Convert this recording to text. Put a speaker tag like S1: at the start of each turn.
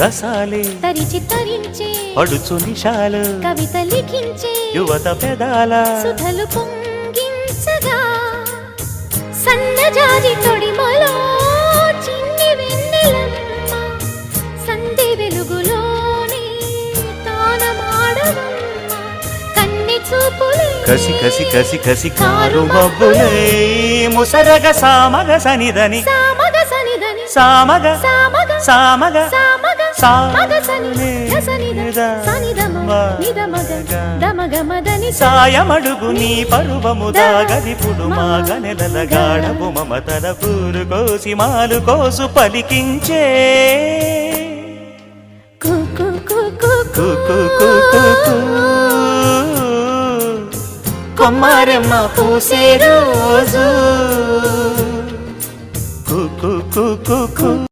S1: రసాలే
S2: తరిచి తరించే
S1: పడుచు నిషాలు
S2: కవిత లిఖించే
S1: యువత పెదాల
S2: సుధలు పొంగించగా సన్నజాజి తొడిమలో చిన్ని వెన్నెలమ్మ సంధి వెలుగులోనే తానమాడవమ్మ కన్ని చూపులే
S1: కసి కసి కసి కసి కారు మబ్బులే ముసరగ సామగ సనిదని
S2: సామగ సనిదని
S1: సామగ
S2: సామగ
S1: సామగ సాయమడుగు నీ పరువము దాగదిపుడు మా గనెలల గాడము మమతల పూరు కోసి మాలు కోసు పలికించే. కొమ్మారమ్మ పూసే రోజు. కు కు కు.